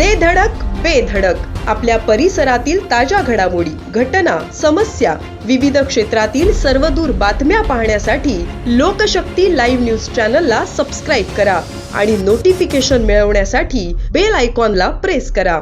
दे धडक बेधडक आपल्या परिसरातील ताज्या घडामोडी घटना समस्या विविध क्षेत्रातील सर्वदूर बातम्या पाहण्यासाठी लोकशक्ती लाईव्ह न्यूज चॅनलला सबस्क्राईब करा आणि नोटिफिकेशन मिळवण्यासाठी बेल आयकॉनला प्रेस करा.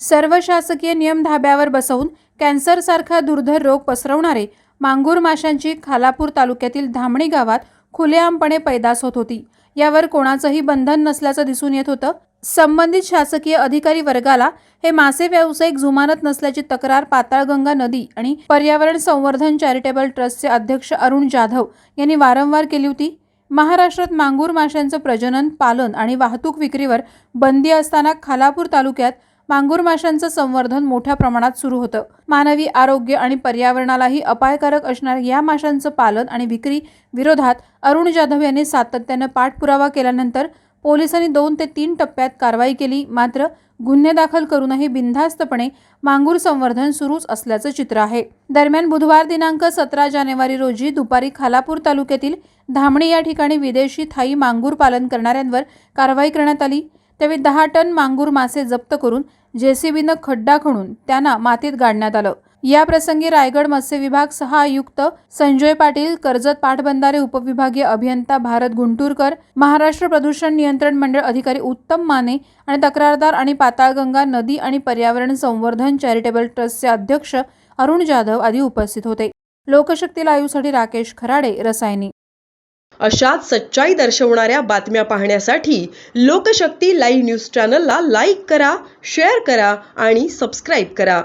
सर्व शासकीय नियम धाब्यावर बसवून कॅन्सरसारखा दुर्धर रोग पसरवणारे मांगूर माशांची खालापूर तालुक्यातील धामणी गावात खुलेआमपणे पैदास होत होती. यावर कोणाचंही बंधन नसल्याचं दिसून येत होतं. संबंधित शासकीय अधिकारी वर्गाला हे मासे व्यावसायिक जुमानत नसल्याची तक्रार पाताळगंगा नदी आणि पर्यावरण संवर्धन चॅरिटेबल ट्रस्टचे अध्यक्ष अरुण जाधव यांनी वारंवार केली होती. महाराष्ट्रात मांगूर माशांचं प्रजनन पालन आणि वाहतूक विक्रीवर बंदी असताना खालापूर तालुक्यात मांगूर माशांचं संवर्धन मोठ्या प्रमाणात सुरू होतं. मानवी आरोग्य आणि पर्यावरणालाही अपायकारक असणाऱ्या या माशांचं पालन आणि विक्री विरोधात अरुण जाधव यांनी सातत्यानं पाठपुरावा केल्यानंतर पोलिसांनी दोन ते तीन टप्प्यात कारवाई केली. मात्र गुन्हे दाखल करूनही बिनधास्तपणे मांगूर संवर्धन सुरूच असल्याचं चित्र आहे. दरम्यान बुधवार दिनांक सतरा जानेवारी रोजी दुपारी खालापूर तालुक्यातील धामणी या ठिकाणी विदेशी थाई मांगूर पालन करणाऱ्यांवर कारवाई करण्यात आली. त्यावेळी दहा टन मांगूर मासे जप्त करून जेसीबीनं खड्डा खणून त्यांना मातीत गाडण्यात आलं. या प्रसंगी रायगड मत्स्य विभाग सहा आयुक्त संजय पाटील कर्जत पाटबंधारे उपविभागीय अभियंता भारत गुंटूरकर महाराष्ट्र प्रदूषण नियंत्रण मंडळ अधिकारी उत्तम माने आणि तक्रारदार आणि पाताळगंगा नदी आणि पर्यावरण संवर्धन चॅरिटेबल ट्रस्टचे अध्यक्ष अरुण जाधव आदी उपस्थित होते. लोकशक्ती लाईव्हसाठी राकेश खराडे रसायनी. अशाच सच्चाई दर्शवणाऱ्या बातम्या पाहण्यासाठी लोकशक्ती लाईव्ह न्यूज चॅनलला लाईक करा शेअर करा आणि सबस्क्राईब करा.